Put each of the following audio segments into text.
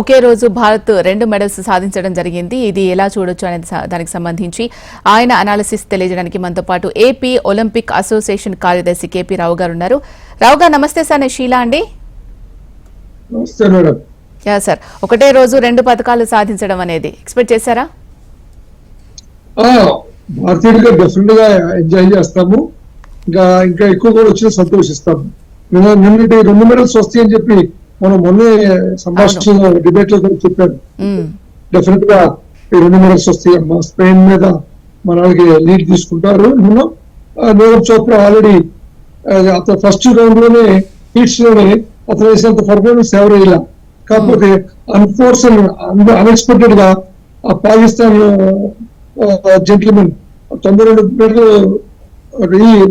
ఒకే రోజు భారత్ రెండు మెడల్స్ సాధించడం జరిగింది. ఇది ఎలా చూడొచ్చు అనేది దానికి సంబంధించి ఆయన అనాలిసిస్ తెలియజేయడానికి మనతో పాటు ఏపీ ఒలింపిక్ అసోసియేషన్ కార్యదర్శి కేపీ రావు గారు ఉన్నారు. రావు గారు నమస్తే సార్. నేను షీలా అండి. Yeah sir. ఒకటే రోజు రెండు పథకాలు సాధించడం అనేది ఎక్స్పెక్ట్ చేశారా? భారతీయుడిగా డెఫినెట్గా ఎంజాయ్ చేస్తాము. ఇంకా ఇంకా ఎక్కువ కూడా వచ్చిన సంతోషిస్తాము. నిన్నటి రెండు మెడల్స్ వస్తాయని చెప్పి మనం మొన్నే సంభాషణ డిబేట్లో చెప్పాను. డెఫినెట్గా రెండు మెడల్స్ వస్తాయి. అమ్మా స్పెయిన్ మీద మన వాళ్ళకి లీడ్ తీసుకుంటారు. నిన్న ఆ, నీరజ్ చోప్రా ఆల్రెడీ అతను ఫస్ట్ రౌండ్లోనే హీట్స్లోనే అతను వేసినంత పర్ఫార్మెన్స్ ఎవరు ఇలా కాకపోతే అన్ఫోర్స్ అన్ఎక్స్పెక్టెడ్గా ఆ పాకిస్తాన్ జెంట్మెన్ తొంభై రెండు మీటర్లు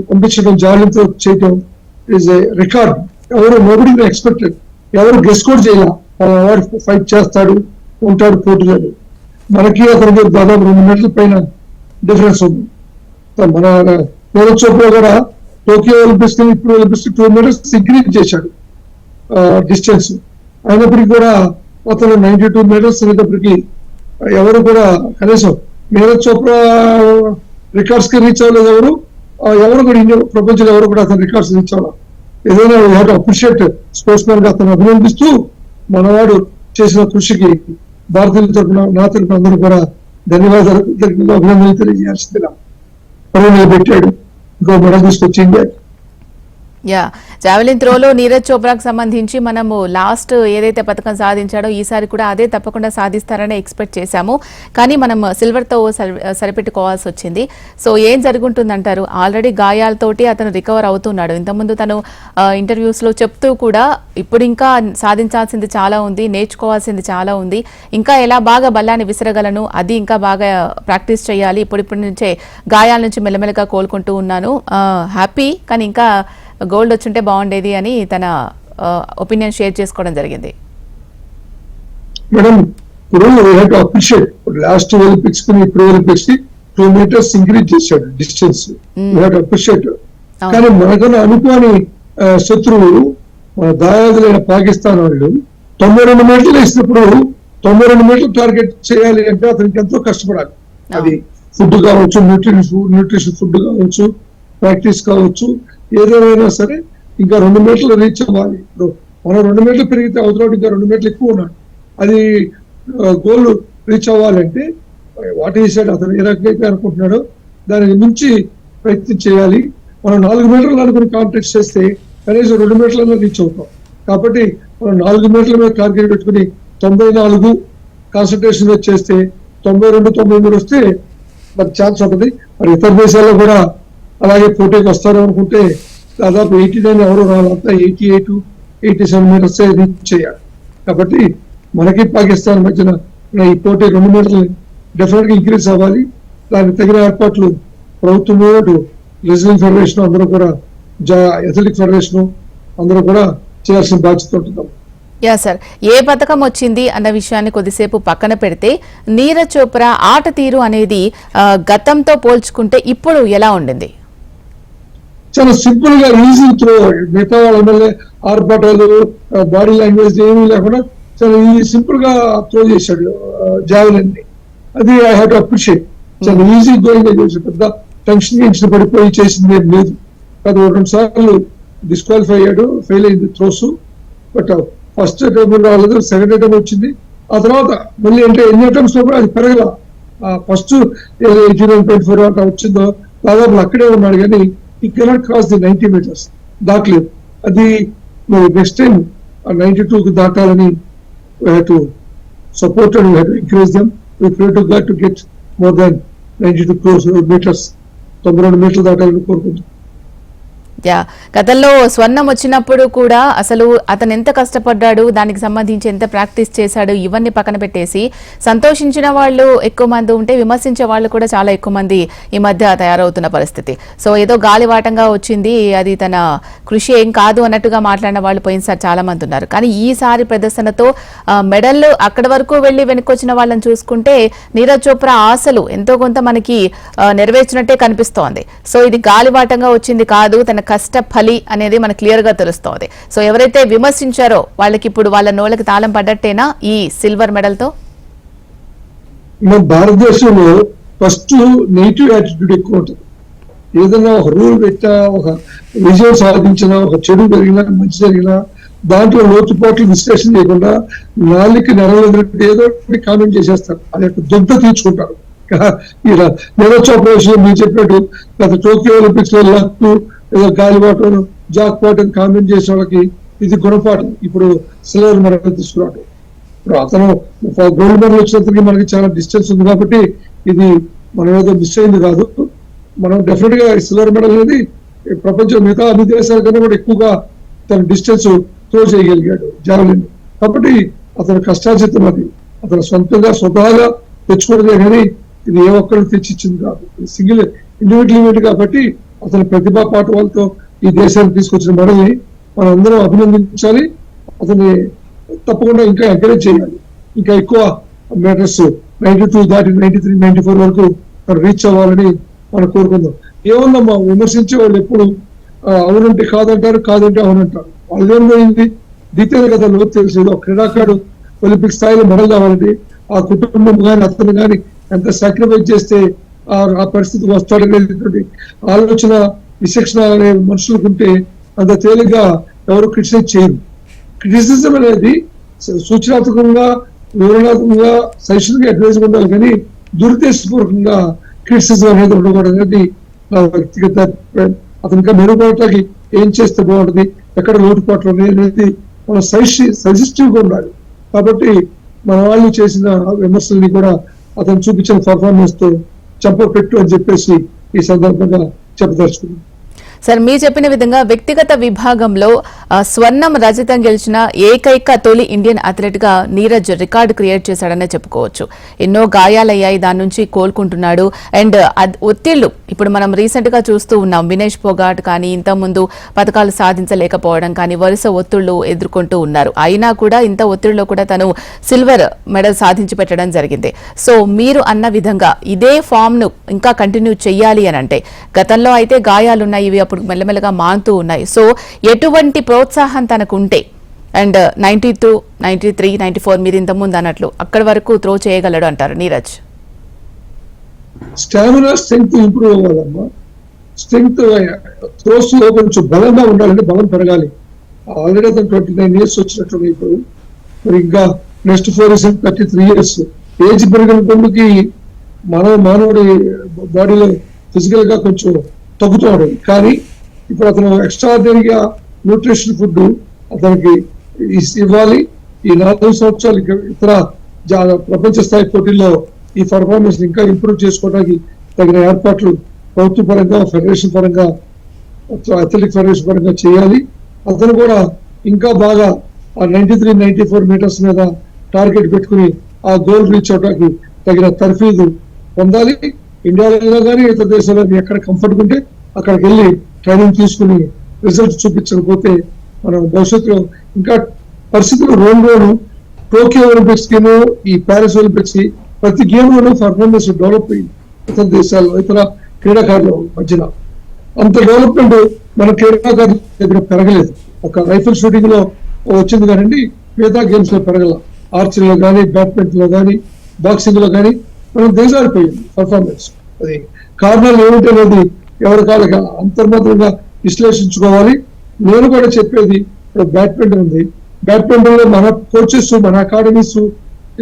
పంపించడం జాలీతో చేయటం ఈజ్ ఏ రికార్డ్ ఎవరు నోబడి ఎక్స్పెక్టెడ్ ఎవరు గెస్ కూడా చేయాల. వాడు ఫైట్ చేస్తాడు ఉంటాడు పోటీలో మనకి అతనికి దాదాపు రెండు మీటర్ల పైన డిఫరెన్స్ ఉంది. మన నీరజ్ చోప్రా కూడా టోకియో ఒలింపిక్స్కి ఇప్పుడు ఒలింపిక్స్ టూ మీటర్స్ ఇంక్రీజ్ చేశాడు డిస్టెన్స్ అయినప్పటికీ కూడా అతను నైన్టీ టూ మీటర్స్ అనేటప్పటికీ ఎవరు కూడా కనీసం నీరజ్ చోప్రా రికార్డ్స్కి రీచ్ అవ్వలేదు ఎవరు. ఎవరు కూడా ఇండియా ప్రపంచంలో ఎవరు కూడా అతను రికార్డ్స్ రీచ్ అవ్వాలి ఏదైనా హ్యావ్ అప్రిషియేట్ స్పోర్ట్స్ మ్యాన్గా అతను అభినందిస్తూ మనవాడు చేసిన కృషికి భారతీయుల తరఫున నా తరఫున అందరూ కూడా ధన్యవాదాలు అభినందనలు తెలియజేయాల్సిందిగా పరువు పెట్టాడు. ఇంకో మెడల్ తీసుకొచ్చి ఇండియాకి యా. జావెలిన్ త్రోలో నీరజ్ చోప్రాకు సంబంధించి మనము లాస్ట్ ఏదైతే పథకం సాధించాడో ఈసారి కూడా అదే తప్పకుండా సాధిస్తారని ఎక్స్పెక్ట్ చేశాము. కానీ మనం సిల్వర్తో సరి- సరిపెట్టుకోవాల్సి వచ్చింది సో ఏం జరుగుంటుందంటారు? ఆల్రెడీ గాయాలతోటి అతను రికవర్ అవుతున్నాడు. ఇంతకుముందు తను ఇంటర్వ్యూస్లో చెప్తూ కూడా ఇప్పుడు ఇంకా సాధించాల్సింది చాలా ఉంది నేర్చుకోవాల్సింది చాలా ఉంది. ఇంకా ఎలా బాగా బల్లాన్ని విసరగలను? అది ఇంకా బాగా ప్రాక్టీస్ చేయాలి. ఇప్పుడిప్పటి నుంచే గాయాల నుంచి మెల్లమెల్లగా కోలుకుంటూ ఉన్నాను. హ్యాపీ కానీ ఇంకా గోల్డ్ వచ్చుంటే బాగుండేది అని తన ఒపీనియన్ షేర్ చేసుకోవడం జరిగింది. మేడం ఇప్పుడు అప్రిషియేట్ లాస్ట్ ఒలింపిక్స్ ఇప్పుడు ఒలింపిక్స్కి టూ మీటర్స్ ఇంక్రీజ్ చేశాడు డిస్టెన్స్ టు అప్రిషియేట్ కానీ మనకన్నా అనుకోని ఆ, శత్రువు మన దాయాదులైన పాకిస్తాన్ వాళ్ళు తొంభై రెండు మీటర్లు వేసినప్పుడు తొంభై రెండు మీటర్లు టార్గెట్ చేయాలి అంటే అతనికి ఎంతో కష్టపడాలి. అది ఫుడ్ కావచ్చు న్యూట్రిషన్ న్యూట్రిషన్ ఫుడ్ కావచ్చు ప్రాక్టీస్ కావచ్చు ఏదేమైనా సరే ఇంకా రెండు మీటర్లు రీచ్ అవ్వాలి. ఇప్పుడు మనం రెండు మీటర్లు పెరిగితే అవతల ఇంకా రెండు మీటర్లు ఎక్కువ ఉన్నాడు. అది గోల్ రీచ్ అవ్వాలంటే వాట్ ఈ సైడ్ అతను ఏ రకంగా అనుకుంటున్నాడో దానికి మించి ప్రయత్నం చేయాలి. మనం నాలుగు మీటర్లు అనుకుని కాంటాక్ట్ చేస్తే కనీసం రెండు మీటర్లలో రీచ్ అవుతాం. కాబట్టి మనం నాలుగు మీటర్ల మీద టార్గెట్ పెట్టుకుని తొంభై నాలుగు కాన్సన్ట్రేషన్ మీద చేస్తే తొంభై రెండు తొంభై మూడు వస్తే మరి ఛాన్స్ ఉంటుంది. మరి ఇతర దేశాల్లో కూడా అలాగే పోటీకి వస్తారు అనుకుంటే దాదాపు ఎయిటీ నైన్ ఎవరు రావాలంతా eighty eight eighty seven metres reach చేయాలి. కాబట్టి మనకి పాకిస్తాన్ మధ్యన ఈ పోటీ రెండు మీటర్లు డెఫినెట్గా ఇంక్రీజ్ అవ్వాలి. దానికి తగిన ఏర్పాట్లు ప్రభుత్వం రెసిడెంట్ ఫెడరేషన్ అందరూ కూడా జా అథ్లెటిక్ ఫెడరేషన్ అందరూ కూడా చేయాల్సిన బాధ్యత ఉంటుంది. యా సార్ ఏ పథకం వచ్చింది అన్న విషయాన్ని కొద్దిసేపు పక్కన పెడితే నీరజ్ చోప్రా ఆట తీరు అనేది గతంతో పోల్చుకుంటే ఇప్పుడు ఎలా ఉండింది? చాలా సింపుల్గా ఈజీ త్రో మిగతా వాళ్ళ ఎమ్మెల్యే ఆర్భాటాలు బాడీ లాంగ్వేజ్ ఏమీ లేకుండా చాలా ఈ సింపుల్గా త్రో చేశాడు జావెలిన్ని అది ఐ హ్యావ్ టు అప్రిషియేట్ చాలా ఈజీ గోయింగ్ చేశాడు పెద్ద టెన్షన్ టెన్షన్ పడిపోయి చేసింది ఏం లేదు. ఒక రెండు సార్లు డిస్క్వాలిఫై అయ్యాడు ఫెయిల్ అయింది త్రోస్ బట్ ఫస్ట్ అటెంప్ట్ రాలేదు సెకండ్ అటెంప్ట్ వచ్చింది. ఆ తర్వాత మళ్ళీ అంటే ఎన్ని అటెంప్ట్స్లో కూడా అది పెరగల. First eighty nine point four అట్లా వచ్చిందో దాదాపు అక్కడే ఉన్నాడు. కానీ ఈ cannot cross the ninety metres దాటలేదు అది నెక్స్ట్ టైం నైన్టీ టూ కి దాటాలని to support and encourage them we pray to God to get more than ninety two cross metres తొంభై రెండు మీటర్లు దాటాలని కోరుకుంటున్నాం యా గతంలో స్వర్ణం వచ్చినప్పుడు కూడా అసలు అతను ఎంత కష్టపడ్డాడు దానికి సంబంధించి ఎంత ప్రాక్టీస్ చేశాడు ఇవన్నీ పక్కన పెట్టేసి సంతోషించిన వాళ్ళు ఎక్కువ మంది ఉంటే విమర్శించే వాళ్ళు కూడా చాలా ఎక్కువ మంది ఈ మధ్య తయారవుతున్న పరిస్థితి. సో ఏదో గాలివాటంగా వచ్చింది అది తన కృషి ఏం కాదు అన్నట్టుగా మాట్లాడిన వాళ్ళు పోయినసారి చాలా మంది ఉన్నారు. కానీ ఈసారి ప్రదర్శనతో మెడల్ అక్కడి వరకు వెళ్ళి వెనుకొచ్చిన వాళ్ళని చూసుకుంటే నీరజ్ చోప్రా ఆశలు ఎంతో కొంత మనకి నెరవేర్చినట్టే కనిపిస్తోంది. సో ఇది గాలివాటంగా వచ్చింది కాదు తన కష్ట ఫలి అనేది మనకు క్లియర్గా తెలుస్తోంది. సో ఎవరైతే విమర్శించారో వాళ్ళకి ఇప్పుడు వాళ్ళ నోళ్ళకి తాళం పడ్డట్టేనా ఈ సిల్వర్ మెడల్తో? మన భారతదేశంలో ఫస్ట్ నెగిటివ్ యాటిట్యూడ్ ఎక్కువ ఉంటుంది. ఏదైనా ఒక రూల్ పెట్టినా ఒక విజయం సాధించినా ఒక చెడు జరిగినా మంచి జరిగినా దాంట్లో లోతుపాట్లు విశ్లేషణ చేయకుండా నాలుగుకి నెరవేరినట్టు ఏదో కామెంట్ చేసేస్తారు. అది యొక్క దుగ్ధ తీర్చుకుంటారు. ఇలా నీరజ్ చోప్రా మీరు చెప్పినట్టు గత టోక్యో ఒలింపిక్స్లో లక్కు ఏదో గాలిబాటం జాక్ పాటం కామెంట్ చేసే వాళ్ళకి ఇది గుణపాఠం. ఇప్పుడు సిల్వర్ మెడల్ తీసుకురావడం ఇప్పుడు అతను గోల్డ్ మెడల్ వచ్చినంతకి మనకి చాలా డిస్టెన్స్ ఉంది కాబట్టి ఇది మనం ఏదో మిస్ అయింది కాదు. మనం డెఫినెట్గా సిల్వర్ మెడల్ అనేది ప్రపంచం మిగతా అన్ని దేశాల కన్నా కూడా ఎక్కువగా తన డిస్టెన్స్ త్రో చేయగలిగాడు జావలిన్. కాబట్టి అతను కష్టాచితం అది. అతను సొంతంగా స్వతహాగా తెచ్చుకోవడమే కానీ ఇది ఏ ఒక్కరు తెచ్చిచ్చింది కాదు. సింగిల్ ఇండివిజువల్ ఈవెంట్ కాబట్టి అతని ప్రతిభా పాఠవాలతో ఈ దేశానికి తీసుకొచ్చిన మనల్ని మనందరం అభినందించాలి. అతన్ని తప్పకుండా ఇంకా ఎంకరేజ్ చేయాలి. ఇంకా ఎక్కువ మెడల్స్ నైన్టీ టూ దాటి నైన్టీ త్రీ నైన్టీ ఫోర్ వరకు మనం రీచ్ అవ్వాలని మనం కోరుకుందాం. ఏమన్నా విమర్శించే వాళ్ళు ఎప్పుడు అవునంటే కాదంటారు కాదంటే అవునంటారు. వాళ్ళు ఏం పోయింది? డీటెయిల్ కదా లోతు తెలిసేది. ఒక క్రీడాకారుడు ఒలింపిక్ స్థాయిలో మెడల్ కావాలంటే ఆ కుటుంబం కానీ అతను కానీ ఎంత సాక్రిఫైస్ చేస్తే ఆ పరిస్థితి వస్తాడనేటువంటి ఆలోచన విచక్షణ అనే మనుషులకు ఉంటే అంత తేలిగ్గా ఎవరు క్రిటిసైజ్ చేయరు క్రిటిసిజం అనేది సూచనాత్మకంగా వివరణాత్మకంగా సైషన్గా అడ్వైజ్ ఉండాలి కానీ దురుద్దేశపూర్వకంగా క్రిటిసిజం అనేది ఉండకూడదు అనేది నా వ్యక్తిగత అభిప్రాయం. మెరుగుపడటానికి ఏం చేస్తే బాగుంటుంది ఎక్కడ లోటుపాట్లు ఉన్నాయి అనేది మనం సైషి సజెస్టివ్గా ఉండాలి కాబట్టి మన వాళ్ళు చేసిన విమర్శల్ని కూడా అతను చూపించిన పర్ఫార్మెన్స్తో చంప పెట్టు అని చెప్పేసి ఈ సందర్భంగా చెప్పదలుచుకున్నాను సార్ మీరు చెప్పిన విధంగా వ్యక్తిగత విభాగంలో స్వర్ణం రజతం గెలిచిన ఏకైక తొలి ఇండియన్ అథ్లెట్గా నీరజ్ రికార్డు క్రియేట్ చేశాడనే చెప్పుకోవచ్చు. ఎన్నో గాయాలయ్యాయి దాని నుంచి కోలుకుంటున్నాడు. అండ్ అద్- ఒత్తిళ్ళు ఇప్పుడు మనం రీసెంట్గా చూస్తూ ఉన్నాం వినేష్ పొగాట్ కానీ ఇంతకుముందు పథకాలు సాధించలేకపోవడం కానీ వరుస ఒత్తిళ్ళు ఎదుర్కొంటూ ఉన్నారు. అయినా కూడా ఇంత ఒత్తిడిలో కూడా తను సిల్వర్ మెడల్ సాధించి పెట్టడం జరిగింది. సో మీరు అన్న విధంగా ఇదే ఫామ్ను ఇంకా కంటిన్యూ చెయ్యాలి అని అంటే గతంలో అయితే గాయాలున్నాయి ఇవి అప్పుడు మెల్లమెల్లగా మారుతూ ఉన్నాయి. సో ఎటువంటి ప్రోత్సాహం తనకు ఉంటే and ninety two ninety three ninety four మీరు ఇంతకుముందు అన్నట్లు అక్కడి వరకు త్రో చేయగలడు అంటారు నీరజ్. స్టామినా స్ట్రెంగ్త్ ఇంప్రూవ్ అవ్వాలమ్మా. స్ట్రెంగ్త్ త్రోస్లో కొంచెం బలంగా ఉండాలంటే బలం పెరగాలి. ఆల్రెడీ అతను ట్వంటీ నైన్ ఇయర్స్ వచ్చినట్టు ఇప్పుడు మరి ఇంకా next four years thirty three years age పెరిగిన కొడుకి మానవ మానవుడి బాడీలో ఫిజికల్గా కొంచెం తగ్గుతాడు. కానీ ఇప్పుడు అతను ఎక్స్ట్రాడినరీగా న్యూట్రిషన్ ఫుడ్ అతనికి ఇవ్వాలి. ఈ నాలుగు సంవత్సరాలు ఇతర ప్రపంచ స్థాయి పోటీల్లో ఈ పర్ఫార్మెన్స్ ఇంకా ఇంప్రూవ్ చేసుకోవడానికి తగిన ఏర్పాట్లు ప్రభుత్వ పరంగా ఫెడరేషన్ పరంగా అథ్లెటిక్ ఫెడరేషన్ పరంగా చేయాలి. అతను కూడా ఇంకా బాగా ఆ ninety three ninety four metres మీద టార్గెట్ పెట్టుకుని ఆ గోల్ రీచ్ అవడానికి తగిన తర్ఫీదు పొందాలి. ఇండియాలో కానీ ఇతర దేశాల్లో ఎక్కడ కంఫర్ట్ ఉంటే అక్కడికి వెళ్ళి ట్రైనింగ్ తీసుకుని రిజల్ట్ చూపించకపోతే మనం భవిష్యత్తులో ఇంకా పరిస్థితులు రోజు రోజు టోక్యో ఒలింపిక్స్ గేమ్ ఈ ప్యారిస్ ఒలింపిక్స్ ప్రతి గేమ్ లోనూ పర్ఫార్మెన్స్ డెవలప్ అయింది. ఇతర దేశాల్లో ఇతర క్రీడాకారుల మధ్యన. అంత డెవలప్మెంట్ మన క్రీడాకారుల దగ్గర పెరగలేదు. ఒక రైఫిల్ షూటింగ్లో వచ్చింది కానివ్వండి మిగతా గేమ్స్లో పెరగల. ఆర్చరీలో కానీ బ్యాడ్మింటన్లో కానీ బాక్సింగ్లో కానీ మనం దేశాడిపోయింది పర్ఫార్మెన్స్ అది కారణాలు ఏమిటి అనేది ఎవరి కాళ్ళకి అంతర్మతంగా విశ్లేషించుకోవాలి. నేను కూడా చెప్పేది ఇప్పుడు బ్యాడ్మింటన్ ఉంది. బ్యాడ్మింటన్లో మన కోచెస్ మన academies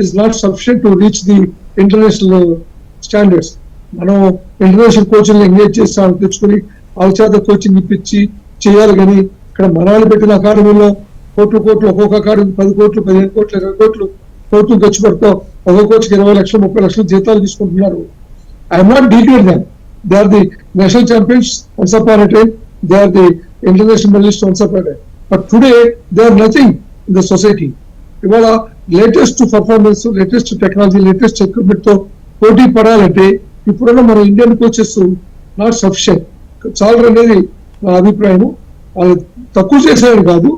is not sufficient to reach the international standards మనం ఇంటర్నేషనల్ కోచింగ్ ఎంగేజ్ చేసి వాళ్ళు తెచ్చుకుని వాళ్ళ చేత కోచింగ్ ఇప్పించి చేయాలి కానీ ఇక్కడ మనాలు పెట్టిన అకాడమీలో కోట్లు కోట్లు ఒక్కొక్క అకాడమీ పది కోట్లు పదిహేను కోట్లు ఇరవై కోట్లు కోట్లు ఖర్చు పెడతాం. ఒక్కొక్క కోచ్కి ఇరవై లక్షలు ముప్పై లక్షలు జీతాలు తీసుకుంటున్నారు. I'm not degrade them they are the national champions once upon a time they are the international medallist once upon time but today they are nothing in the society ఇవాళ latest performance latest technology latest ఎక్విప్మెంట్తో పోటీ పడాలంటే ఇప్పుడున్న మన Indian coaches not sufficient చాలర్ అనేది నా అభిప్రాయం వాళ్ళు తక్కువ చేసేది కాదు.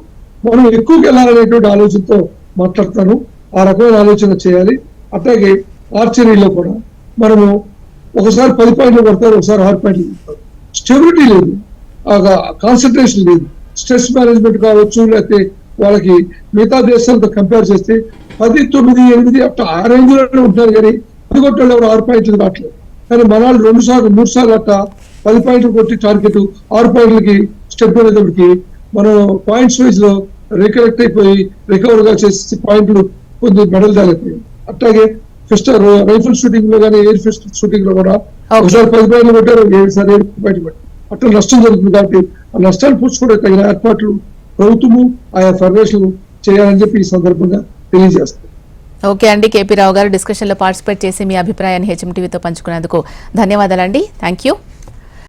మనం ఎక్కువకి వెళ్ళాలనేటువంటి ఆలోచనతో మాట్లాడతాను. ఆ రకమైన ఆలోచన చేయాలి. అట్లాగే ఆర్చరీలో కూడా మనము ఒకసారి పది పాయింట్లు కొడతారు ఒకసారి ఆరు పాయింట్లు కొడతారు. స్టెబిలిటీ లేదు. కాన్సన్ట్రేషన్ లేదు. స్ట్రెస్ మేనేజ్మెంట్ కావచ్చు లేకపోతే వాళ్ళకి మిగతా దేశాలతో కంపేర్ చేస్తే పది తొమ్మిది ఎనిమిది అట్లా ఆ రేంజ్లోనే కానీ పది కొట్టాలు ఎవరు ఆరు పాయింట్లు కావట్లేదు కానీ మన వాళ్ళు రెండు సార్లు మూడు సార్లు అట్లా పది పాయింట్లు కొట్టి టార్గెట్ ఆరు పాయింట్లకి స్టెప్ అనేటప్పటికి మనం పాయింట్స్ వైజ్లో రికలెక్ట్ అయిపోయి రికవర్గా చేసి పాయింట్లు పొంది మెడల్ తగ్గిపోయి అట్లాగే ఫస్ట్ రైఫిల్ షూటింగ్లో కానీ ఎయిర్ ఫిస్ట్ షూటింగ్లో కూడా. ఒకసారి పది పాయింట్లు కొట్టారు ఏడు సార్ ఏడు పాయింట్లు కొట్టారు అట్లా నష్టం జరుగుతుంది కాబట్టి ఆ నష్టాలు పూడ్చుకోవడానికి తగిన ఏర్పాట్లు ప్రభుత్వము ఆయా ఫెడరేషన్ చేయాలని చెప్పి ఈ సందర్భంగా తెలియజేస్తారు ఓకే అండి. కేపీ రావు గారు డిస్కషన్లో పార్టిసిపేట్ చేసి మీ అభిప్రాయాన్ని హెచ్ఎం టీవీతో పంచుకున్నందుకు ధన్యవాదాలండి. Thank you